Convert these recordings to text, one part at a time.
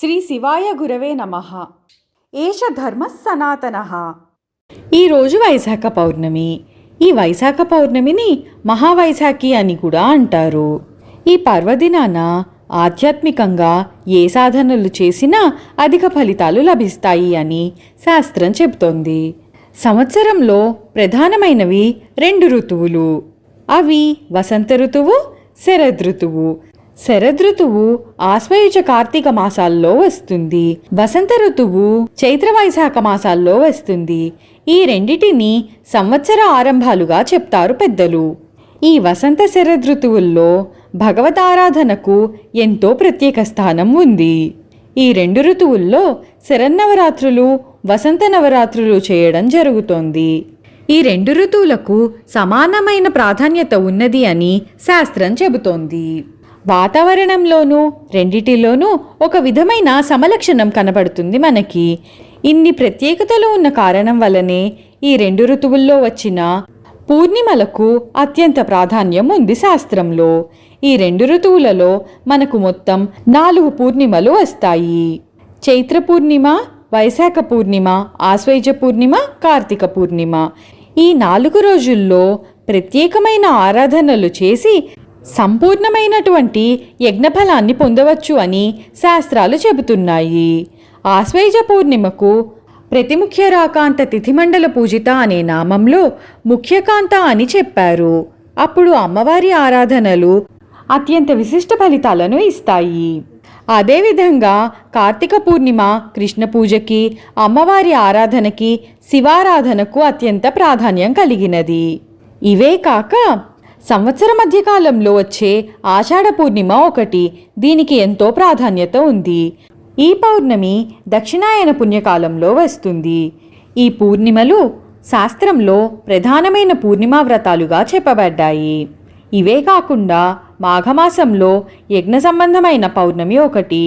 శ్రీ శివాయ గురవే నమ. ఏష ధర్మ సనాతన. ఈరోజు వైశాఖ పౌర్ణమి. ఈ వైశాఖ పౌర్ణమిని మహావైశాఖి అని కూడా అంటారు. ఈ పర్వదినాన ఆధ్యాత్మికంగా ఏ సాధనలు చేసినా అధిక ఫలితాలు లభిస్తాయి అని శాస్త్రం చెబుతోంది. సంవత్సరంలో ప్రధానమైనవి రెండు ఋతువులు. అవి వసంత ఋతువు శరదృతువు శరదృతువు ఆశ్వయుజ కార్తీక మాసాల్లో వస్తుంది. వసంత ఋతువు చైత్ర వైశాఖ మాసాల్లో వస్తుంది. ఈ రెండిటిని సంవత్సర ఆరంభాలుగా చెప్తారు పెద్దలు. ఈ వసంత శరదృతువుల్లో భగవతారాధనకు ఎంతో ప్రత్యేక స్థానం ఉంది. ఈ రెండు ఋతువుల్లో శరన్నవరాత్రులు వసంత నవరాత్రులు చేయడం జరుగుతోంది. ఈ రెండు ఋతువులకు సమానమైన ప్రాధాన్యత ఉన్నది అని శాస్త్రం చెబుతోంది. వాతావరణంలోనూ రెండిటిలోనూ ఒక విధమైన సమలక్షణం కనబడుతుంది మనకి. ఇన్ని ప్రత్యేకతలు ఉన్న కారణం వల్లనే ఈ రెండు ఋతువుల్లో వచ్చిన పూర్ణిమలకు అత్యంత ప్రాధాన్యం ఉంది శాస్త్రంలో. ఈ రెండు ఋతువులలో మనకు మొత్తం నాలుగు పూర్ణిమలు వస్తాయి. చైత్ర పూర్ణిమ వైశాఖ పూర్ణిమ ఆశ్వైజ పూర్ణిమ కార్తీక పూర్ణిమ. ఈ నాలుగు రోజుల్లో ప్రత్యేకమైన ఆరాధనలు చేసి సంపూర్ణమైనటువంటి యజ్ఞఫలాన్ని పొందవచ్చు అని శాస్త్రాలు చెబుతున్నాయి. ఆశ్వైజ పూర్ణిమకు ప్రతిముఖ్య రాకాంత తిథిమండల పూజిత అనే నామంలో ముఖ్యకాంత అని చెప్పారు. అప్పుడు అమ్మవారి ఆరాధనలు అత్యంత విశిష్ట ఫలితాలను ఇస్తాయి. అదేవిధంగా కార్తీక పూర్ణిమ కృష్ణ పూజకి అమ్మవారి ఆరాధనకి శివారాధనకు అత్యంత ప్రాధాన్యం కలిగినది. ఇవే కాక సంవత్సర మధ్యకాలంలో వచ్చే ఆషాఢ పూర్ణిమ ఒకటి దీనికి ఎంతో ప్రాధాన్యత ఉంది. ఈ పౌర్ణమి దక్షిణాయన పుణ్యకాలంలో వస్తుంది. ఈ పూర్ణిమలు శాస్త్రంలో ప్రధానమైన పూర్ణిమా వ్రతాలుగా చెప్పబడ్డాయి. ఇవే కాకుండా మాఘమాసంలో యజ్ఞ సంబంధమైన పౌర్ణమి ఒకటి.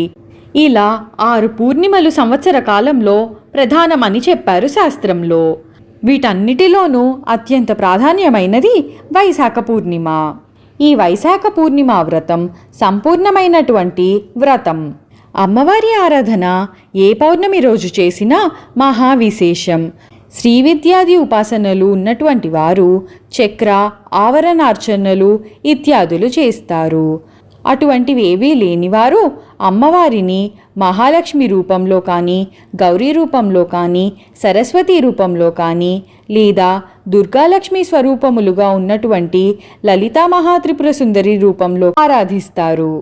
ఇలా ఆరు పూర్ణిమలు సంవత్సర కాలంలో ప్రధానమని చెప్పారు శాస్త్రంలో. వీటన్నిటిలోనూ అత్యంత ప్రాధాన్యమైనది వైశాఖ పూర్ణిమ. ఈ వైశాఖ పూర్ణిమ వ్రతం సంపూర్ణమైనటువంటి వ్రతం. అమ్మవారి ఆరాధన ఏ పౌర్ణమి రోజు చేసినా మహావిశేషం. శ్రీ విద్యాది ఉపాసనలు ఉన్నటువంటి వారు చక్ర ఆవరణార్చనలు ఇత్యాదులు చేస్తారు. అటువంటివి ఏవీ లేనివారు అమ్మవారిని మహాలక్ష్మి రూపంలో కానీ గౌరీ రూపంలో కానీ సరస్వతి రూపంలో కానీ లేదా దుర్గాలక్ష్మి స్వరూపములుగా ఉన్నటువంటి లలితా మహాత్రిపుర సుందరి రూపంలో ఆరాధిస్తారు.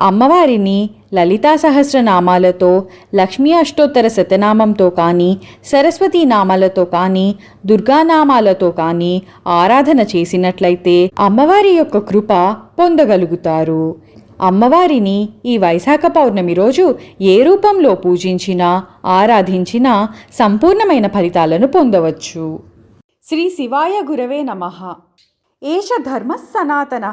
అమ్మవారిని లలితా సహస్రనామాలతో లక్ష్మీ అష్టోత్తర శతనామంతో కానీ సరస్వతీ నామాలతో కానీ దుర్గానామాలతో కానీ ఆరాధన చేసినట్లయితే అమ్మవారి యొక్క కృప పొందగలుగుతారు. అమ్మవారిని ఈ వైశాఖ పౌర్ణమి రోజు ఏ రూపంలో పూజించినా ఆరాధించినా సంపూర్ణమైన ఫలితాలను పొందవచ్చు. శ్రీ శివాయ గురవే నమ. ఏష ధర్మ సనాతన.